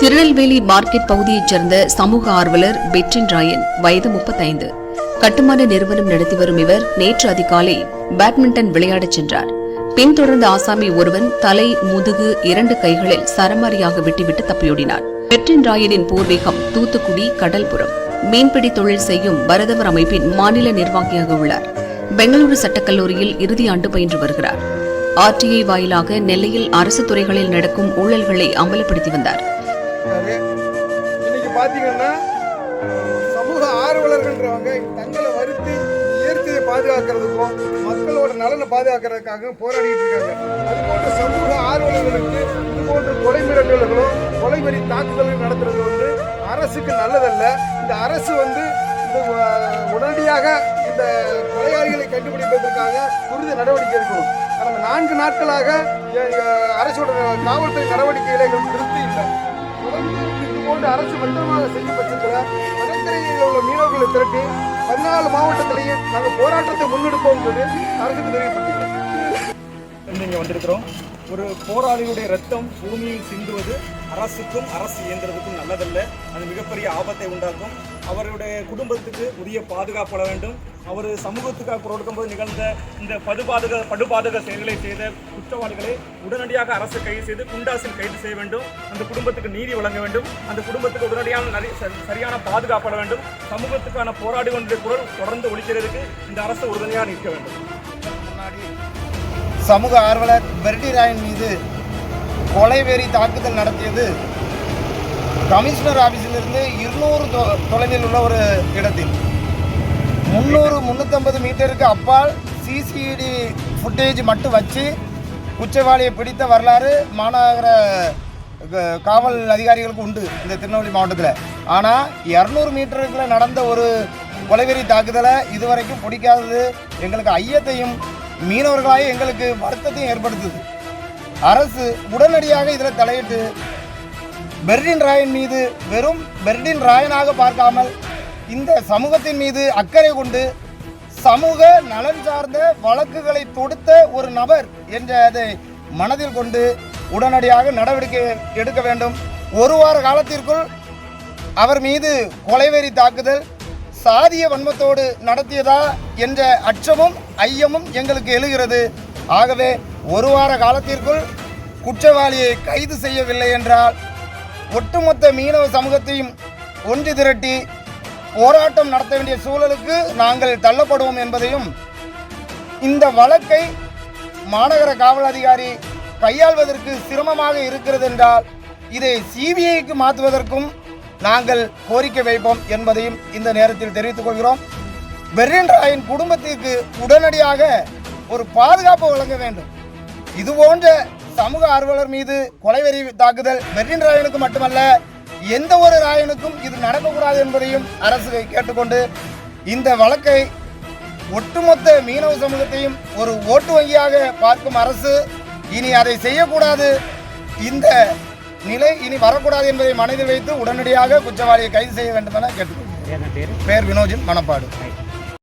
Tirunelveli market பகுதியைச் சேர்ந்த சமூக ஆர்வலர் பெட்ரின் ராயன் வயது முப்பத்தைந்து. கட்டுமான நிறுவனம் நடத்தி வரும் இவர் நேற்று அதிகாலை பேட்மிண்டன் விளையாடச் சென்றார். பின்தொடர்ந்த ஆசாமி ஒருவன் தலை முதுகு இரண்டு கைகளில் சரமாரியாக விட்டுவிட்டு தப்பியோடினார் பெட்ரின் ராயனின் பூர்வீகம் தூத்துக்குடி கடல்புரம். மீன்பிடி தொழில் செய்யும் பரதவர் அமைப்பின் மாநில நிர்வாகியாக உள்ளார். பெங்களூரு சட்டக்கல்லூரியில் இறுதி ஆண்டு பயின்று வருகிறார். ஆர்டிஐ வாயிலாக நெல்லையில் அரசு துறைகளில் நடக்கும் ஊழல்களை அமலப்படுத்தி வந்தார். இருக்காரு. இன்னைக்கு பாத்தீங்கன்னா சமூக ஆர்வலர்கள்ன்றவங்க தங்களை வருத்தி இயற்கையை பாதுகாக்கிறதுக்கும் மக்களோட நலனை பாதுகாக்கிறதுக்காக போராடிட்டு இருக்காங்க. அது போன்ற சமூக ஆர்வலர்களுக்கு இது போன்ற கொலை மிரட்டல்களும் கொலைவெறி தாக்குதல்கள் நடத்துறது வந்து அரசுக்கு நல்லதல்ல. இந்த அரசு வந்து உடனடியாக இந்த கொலையாளிகளை கண்டுபிடிப்பதற்காக துரித நடவடிக்கை எடுக்கணும். கடந்த நான்கு நாட்களாக அரசோட காவல்துறை நடவடிக்கைகளை எங்களுக்கு திருப்தி இல்லை. இது போன்ற அரசு மந்திரமாக செய்யும் பட்சத்தில் கடற்கரையில் உள்ள மீனவர்களை திரட்டி பதினாலு மாவட்டத்திலையும் நாங்கள் போராட்டத்தை முன்னெடுப்போம் சொல்லி அரசுக்கு தெரிவிப்பட்டிருக்கிறோம் இங்கே வந்திருக்கிறோம். ஒரு போராளியுடைய ரத்தம் பூமியில் சிந்துவது அரசுக்கும் அரசு இயந்திரத்துக்கும் நல்லதல்ல. அது மிகப்பெரிய ஆபத்தை உண்டாக்கும். அவருடைய குடும்பத்துக்கு உரிய பாதுகாப்பட வேண்டும். அவர் சமூகத்துக்காக குரல் கொடுக்கும்போது நிகழ்ந்த இந்த படுபாதக படுபாதக செயல்களை செய்த குற்றவாளிகளை உடனடியாக அரசு கைது செய்து குண்டாசில் கைது செய்ய வேண்டும். அந்த குடும்பத்துக்கு நீதி வழங்க வேண்டும். அந்த குடும்பத்துக்கு உடனடியான ச- சரியான பாதுகாப்பட வேண்டும். சமூகத்துக்கான போராடி கொண்ட குரல் தொடர்ந்து ஒழிக்கிறதுக்கு இந்த அரசு உறுதுணையாக நிற்க வேண்டும். சமூக ஆர்வலர் பெர்டி ராயன் மீது கொலைவெறி தாக்குதல் நடத்தியது கமிஷனர் ஆபீஸிலிருந்து இருநூறு தொ- தொலைவில் உள்ள ஒரு இடத்தில். முந்நூறு முந்நூற்றம்பது மீட்டருக்கு அப்பால் சிசிடி ஃபுட்டேஜ் மட்டும் வச்சு குச்சவாளியை பிடித்த வரலாறு மாநகர க- காவல் அதிகாரிகளுக்கு உண்டு இந்த திருநெல்வேலி மாவட்டத்தில். ஆனால் இரநூறு மீட்டருக்குள்ள நடந்த ஒரு கொலைவெறி தாக்குதலை இதுவரைக்கும் பிடிக்காதது எங்களுக்கு ஐயத்தையும் மீனவர்களாக எங்களுக்கு வருத்தத்தையும் ஏற்படுத்துது. அரசு உடனடியாக இதில் தலையிட்டு பெர்லின் ராயன் மீது வெறும் பெர்லின் ராயனாக பார்க்காமல் இந்த சமூகத்தின் மீது அக்கறை கொண்டு சமூக நலன் சார்ந்த வழக்குகளை தொடுத்த ஒரு நபர் என்ற அதை மனதில் கொண்டு உடனடியாக நடவடிக்கை எடுக்க வேண்டும். ஒரு வார காலத்திற்குள் அவர் மீது கொலைவெறி தாக்குதல் சாதிய வன்மத்தோடு நடத்தியதா என்ற அச்சமும் ஐயமும் எங்களுக்கு எழுகிறது. ஆகவே ஒரு வார காலத்திற்குள் குற்றவாளியை கைது செய்யவில்லை என்றால் ஒட்டுமொத்த மீனவ சமூகத்தையும் ஒன்று திரட்டி போராட்டம் நடத்த வேண்டிய சூழலுக்கு நாங்கள் தள்ளப்படுவோம் என்பதையும் இந்த வழக்கை மாநகர காவல் அதிகாரி கையாள்வதற்கு சிரமமாக இருக்கிறது என்றால் இதை சிபிஐக்கு மாற்றுவதற்கும் நாங்கள் கோரிக்கை வைப்போம் என்பதையும் இந்த நேரத்தில் தெரிவித்துக் கொள்கிறோம். பெர்லின் ராயின் குடும்பத்திற்கு உடனடியாக ஒரு பாதுகாப்பு வழங்க வேண்டும். இது போன்ற சமூக ஆர்வலர் மீது கொலைவெறி தாக்குதல் பெர்ரின் ராயனுக்கு மட்டுமல்ல எந்த ஒரு ராயனுக்கும் இது நடக்கக்கூடாது என்பதையும் அரசு கேட்டுக்கொண்டு இந்த வழக்கை ஒட்டுமொத்த மீனவ சமூகத்தையும் ஒரு ஓட்டு வங்கியாக பார்க்கும் அரசு இனி அதை செய்யக்கூடாது. இந்த நிலை இனி வரக்கூடாது என்பதை மனதில் வைத்து உடனடியாக குற்றவாளியை கைது செய்ய வேண்டும் என கேட்டுக்கொள்கிறேன் பேர்? வினோஜின் மணப்பாடு.